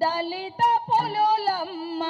దళిత పులులమ్మ.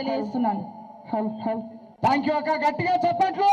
తెలియజేస్తున్నాను. Thank you అక్క. గట్టిగా చెప్పట్లు.